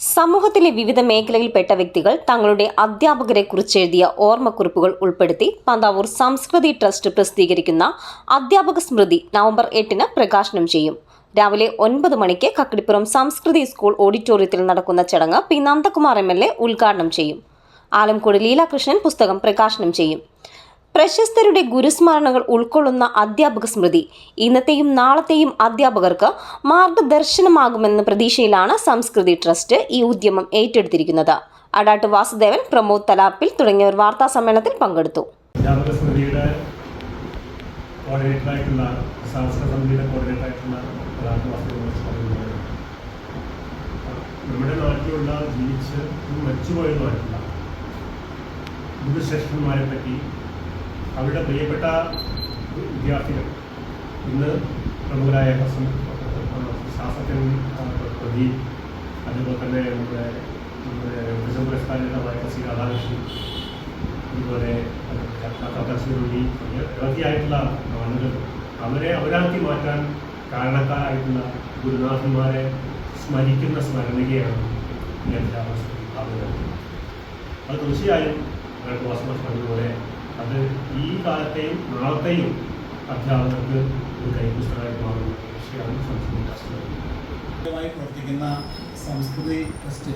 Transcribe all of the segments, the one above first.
സമൂഹത്തിലെ വിവിധ മേഖലയിൽപ്പെട്ട വ്യക്തികൾ തങ്ങളുടെ അധ്യാപകരെ കുറിച്ചെഴുതിയ ഓർമ്മക്കുറിപ്പുകൾ ഉൾപ്പെടുത്തി പന്താവൂർ സംസ്കൃതി ട്രസ്റ്റ് പ്രസിദ്ധീകരിക്കുന്ന അധ്യാപക സ്മൃതി നവംബർ എട്ടിന് പ്രകാശനം ചെയ്യും. രാവിലെ ഒൻപത് മണിക്ക് കക്കിടിപ്പുറം സംസ്കൃതി സ്കൂൾ ഓഡിറ്റോറിയത്തിൽ നടക്കുന്ന ചടങ്ങ് P Nandakumar M L A ഉദ്ഘാടനം ചെയ്യും. ആലംകോട് ലീലാകൃഷ്ണൻ പുസ്തകം പ്രകാശനം ചെയ്യും. പ്രശസ്തരുടെ ഗുരുസ്മരണകൾ ഉൾക്കൊള്ളുന്ന അധ്യാപക സ്മൃതി. ഇന്നത്തെയും നാളത്തെയും അധ്യാപകർക്ക് മാർഗദർശനമാകുമെന്ന പ്രതീക്ഷയിലാണ് സംസ്കൃതി ട്രസ്റ്റ് ഈ ഉദ്യമം ഏറ്റെടുത്തിരിക്കുന്നത്. അടാട്ട് വാസുദേവൻ പ്രമോദ് തലാപ്പിൽ തുടങ്ങിയവർ വാർത്താ സമ്മേളനത്തിൽ പങ്കെടുത്തു. അധ്യാപക സ്മൃതിയുടെ നമ്മുടെ നാട്ടിലുള്ള ജീവിച്ച് മരിച്ചുപോയതുമായിട്ടുള്ള ഗുരുശ്രേഷ്ഠന്മാരെ പറ്റി അവരുടെ പ്രിയപ്പെട്ട വിദ്യാർത്ഥികൾ. ഇന്ന് പ്രമുഖരായ ശാസ്ത്രജ്ഞൻ പ്രദീപ്. അതുപോലെ തന്നെ നമ്മുടെ നമ്മുടെ വിജയ പുരസ്കാരമായ സി രാധാകൃഷ്ണൻ. അതുപോലെ കത്തശ്ശേരി ഇറക്കിയായിട്ടുള്ള ആളുകൾ അവരെ അവരാക്കി മാറ്റാൻ കാരണക്കാരായിട്ടുള്ള ഗുരുനാഥന്മാരെ സ്മരിക്കുന്ന സ്മരണികയാണ് ഈ അധ്യാപക സ്ഥാപനം അത് തീർച്ചയായും വാസ്തവ പറഞ്ഞതുപോലെ അത് ഈ കാലത്തെയും നാളത്തെയും അധ്യാപകർക്ക് ഒരു കൈപുസ്തകമായി മാറുന്ന വിഷയമാണ് സംസ്കൃതി ട്രസ്റ്റ് പ്രവർത്തിക്കുന്ന സംസ്കൃതി ട്രസ്റ്റ്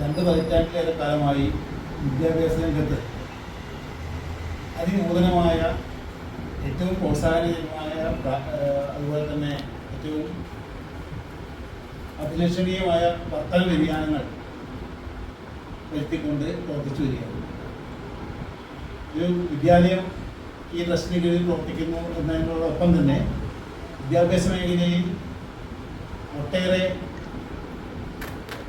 രണ്ട് പതിറ്റാണ്ടിലേറെ കാലമായി വിദ്യാഭ്യാസ രംഗത്ത് അതിനൂതനമായ ഏറ്റവും പ്രോത്സാഹനമായ പ്ര- അതുപോലെ തന്നെ ഏറ്റവും അഭിലഷണീയമായ വർത്തന വ്യതിയാനങ്ങൾ വരുത്തിക്കൊണ്ട് പ്രവർത്തിച്ചു വരികയാണ്. ഒരു വിദ്യാലയം ഈ ട്രസ്റ്റിന് കീഴിൽ പ്രവർത്തിക്കുന്നു എന്നതിനോടൊപ്പം തന്നെ വിദ്യാഭ്യാസ മേഖലയിൽ ഒട്ടേറെ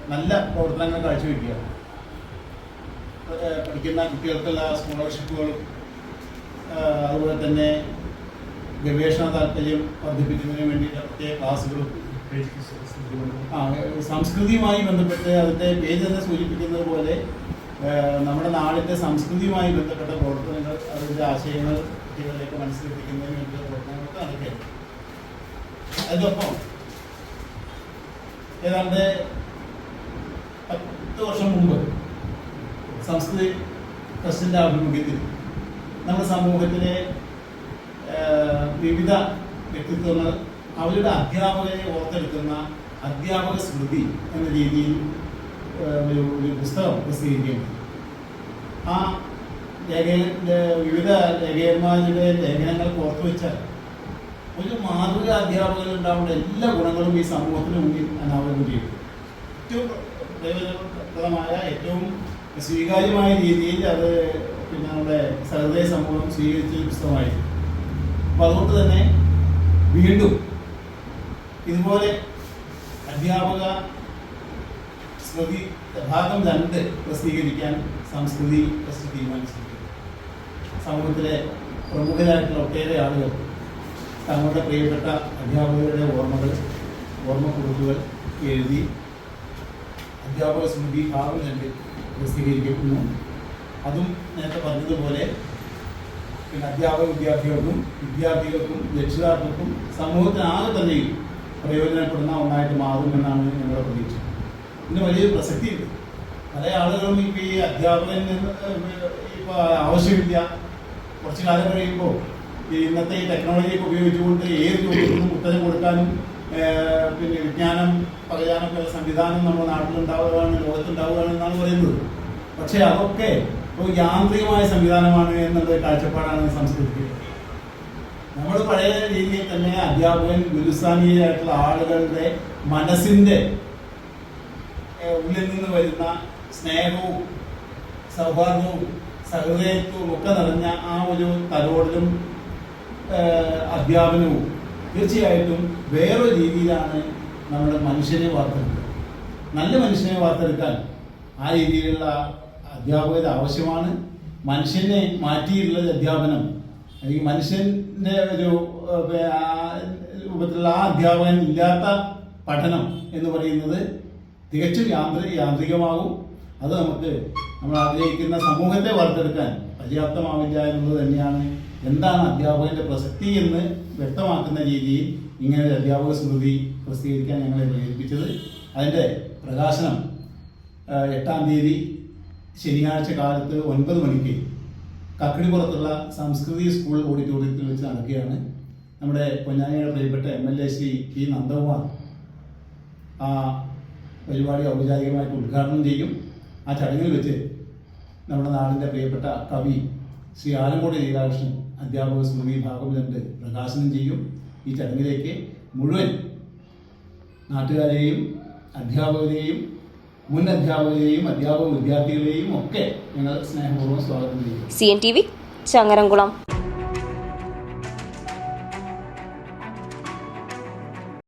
നല്ല പ്രവർത്തനങ്ങൾ കാഴ്ചവെക്കുകയാണ് പഠിക്കുന്ന കുട്ടികൾക്കുള്ള സ്കോളർഷിപ്പുകളും അതുപോലെ തന്നെ ഗവേഷണ താല്പര്യം വർദ്ധിപ്പിക്കുന്നതിന് വേണ്ടിയിട്ട് പ്രത്യേക ക്ലാസ്സുകളും ആ സംസ്കൃതിയുമായി ബന്ധപ്പെട്ട് അതിന്റെ പേര് തന്നെ സൂചിപ്പിക്കുന്നത് പോലെ നമ്മുടെ നാടിന്റെ സംസ്കൃതിയുമായി ബന്ധപ്പെട്ട പ്രവർത്തനങ്ങൾ അതിന്റെ ആശയങ്ങൾ കുട്ടികളിലേക്ക് മനസ്സിലെത്തിക്കുന്നതിന് വേണ്ടിയുള്ള പ്രവർത്തനങ്ങൾക്ക് അതൊക്കെ അതിനൊപ്പം ഏതാണ്ട് പത്ത് വർഷം മുമ്പ് സംസ്കൃതി ട്രസ്റ്റിന്റെ ആഭിമുഖ്യത്തിൽ നമ്മുടെ സമൂഹത്തിലെ വിവിധ വ്യക്തിത്വങ്ങൾ അവരുടെ അധ്യാപകരെ ഓർത്തെടുക്കുന്ന അധ്യാപക സ്മൃതി എന്ന രീതിയിൽ ഒരു പുസ്തകം പ്രസിദ്ധീകരിക്കുകയുണ്ട് ആ ലേഖകന്റെ വിവിധ ലേഖകന്മാരുടെ ലേഖനങ്ങൾ പുറത്തു വെച്ചാൽ ഒരു മാതൃക അധ്യാപകർ ഉണ്ടാവേണ്ട എല്ലാ ഗുണങ്ങളും ഈ സമൂഹത്തിന് മുന്നിൽ അനാവരണം ചെയ്യും. ഏറ്റവും പ്രയോജനപ്രദമായ ഏറ്റവും സ്വീകാര്യമായ രീതിയിൽ അത് പിന്നെ നമ്മുടെ സഹൃദയ സമൂഹം സ്വീകരിച്ച പുസ്തകമായിരുന്നു അപ്പോൾ അതുകൊണ്ട് തന്നെ വീണ്ടും ഇതുപോലെ അധ്യാപക സ്മൃതി ഭാഗം രണ്ട് പ്രസിദ്ധീകരിക്കാൻ സംസ്കൃതി ട്രസ്റ്റ് തീരുമാനിച്ചിരിക്കുന്നു സമൂഹത്തിലെ പ്രമുഖരായിട്ടുള്ള ഒട്ടേറെ ആളുകൾ തങ്ങളുടെ പ്രിയപ്പെട്ട അധ്യാപകരുടെ ഓർമ്മകൾ ഓർമ്മക്കുറിപ്പുകൾ എഴുതി അധ്യാപക സ്മൃതി ഭാഗം രണ്ട് പ്രസിദ്ധീകരിക്കുന്നു അതും നേരത്തെ പറഞ്ഞതുപോലെ പിന്നെ അധ്യാപക വിദ്യാർത്ഥികൾക്കും വിദ്യാർത്ഥികൾക്കും രക്ഷിതാക്കൾക്കും സമൂഹത്തിനാകെ തന്നെയും പ്രയോജനപ്പെടുന്ന ഒന്നായിട്ട് മാറുമെന്നാണ് ഞങ്ങളുടെ പ്രതീക്ഷ. ഇതിന് വലിയ പ്രസക്തിയുണ്ട്. പല ആളുകളും ഇപ്പോൾ ഈ അധ്യാപകൻ ഇപ്പോൾ ആവശ്യമില്ല. കുറച്ച് കാലം കഴിയുമ്പോൾ ഇന്നത്തെ ഈ ടെക്നോളജിയൊക്കെ ഉപയോഗിച്ചുകൊണ്ട് ഏത് ജോലിക്കും ഉത്തരം കൊടുക്കാനും പിന്നെ വിജ്ഞാനം പറയാനൊക്കെ സംവിധാനം നമ്മുടെ നാട്ടിലുണ്ടാവുകയാണ് ലോകത്തുണ്ടാവുകയാണ് എന്നാണ് പറയുന്നത്. പക്ഷേ അതൊക്കെ ഒരു യാന്ത്രികമായ സംവിധാനമാണ് എന്നുള്ള കാഴ്ചപ്പാടാണ് സംസ്കൃതിക്ക്. നമ്മൾ പഴയ രീതിയിൽ തന്നെ അധ്യാപകൻ ഗുരുസ്വാമിയായിട്ടുള്ള ആളുകളുടെ മനസ്സിന്റെ ഏഹ്, ഉള്ളിൽ നിന്ന് വരുന്ന സ്നേഹവും സൗഹാർദ്ദവും സഹൃദയത്വവും ഒക്കെ നിറഞ്ഞ ആ ഒരു തലോടലും അധ്യാപനവും തീർച്ചയായിട്ടും വേറൊരു രീതിയിലാണ് നമ്മുടെ മനുഷ്യനെ വാർത്തെടുക്കുക നല്ല മനുഷ്യനെ വാർത്തെടുക്കാൻ ആ രീതിയിലുള്ള അധ്യാപകർ ആവശ്യമാണ്. മനുഷ്യനെ മാറ്റിയിട്ടുള്ള അധ്യാപനം. അല്ലെങ്കിൽ മനുഷ്യന്റെ ഒരു രൂപത്തിലുള്ള ആ അധ്യാപകൻ ഇല്ലാത്ത പഠനം എന്ന് പറയുന്നത് തികച്ചും യാന്ത്രി യാന്ത്രികമാകും. അത് നമുക്ക് നമ്മൾ ആഗ്രഹിക്കുന്ന സമൂഹത്തെ വാർത്തെടുക്കാൻ പര്യാപ്തമാവില്ല എന്നുള്ളത് തന്നെയാണ് എന്താണ് അധ്യാപകന്റെ പ്രസക്തി എന്ന് വ്യക്തമാക്കുന്ന രീതിയിൽ ഇങ്ങനെ ഒരു അധ്യാപക സ്മൃതി പ്രസിദ്ധീകരിക്കാൻ ഞങ്ങളെ പ്രേരിപ്പിച്ചത്. അതിന്റെ പ്രകാശനം എട്ടാം തീയതി ശനിയാഴ്ച കാലത്ത് ഒൻപത് മണിക്ക് കക്കടിപ്പുറത്തുള്ള സംസ്കൃതി സ്കൂൾ ഓഡിറ്റോറിയത്തിൽ വെച്ച് നടക്കുകയാണ്. നമ്മുടെ പൊന്നാനിയുടെ പ്രിയപ്പെട്ട M L A Shri P Nandakumar. ആ പരിപാടി ഔപചാരികമായിട്ട് ഉദ്ഘാടനം ചെയ്യും. ആ ചടങ്ങിൽ വെച്ച് നമ്മുടെ നാടിന്റെ പ്രിയപ്പെട്ട കവി ശ്രീ ആലങ്കോട് ലീലാകൃഷ്ണൻ അധ്യാപക സ്മൃതി ഭാഗം രണ്ട് പ്രകാശനം ചെയ്യും. ഈ ചടങ്ങിലേക്ക് മുഴുവൻ നാട്ടുകാരെയും അധ്യാപകരെയും മുൻ അധ്യാപകരെയും അധ്യാപക വിദ്യാർത്ഥികളെയും ഒക്കെ ഞങ്ങൾ സ്നേഹപൂർവം സ്വാഗതം ചെയ്യും C N T V Changaramkulam.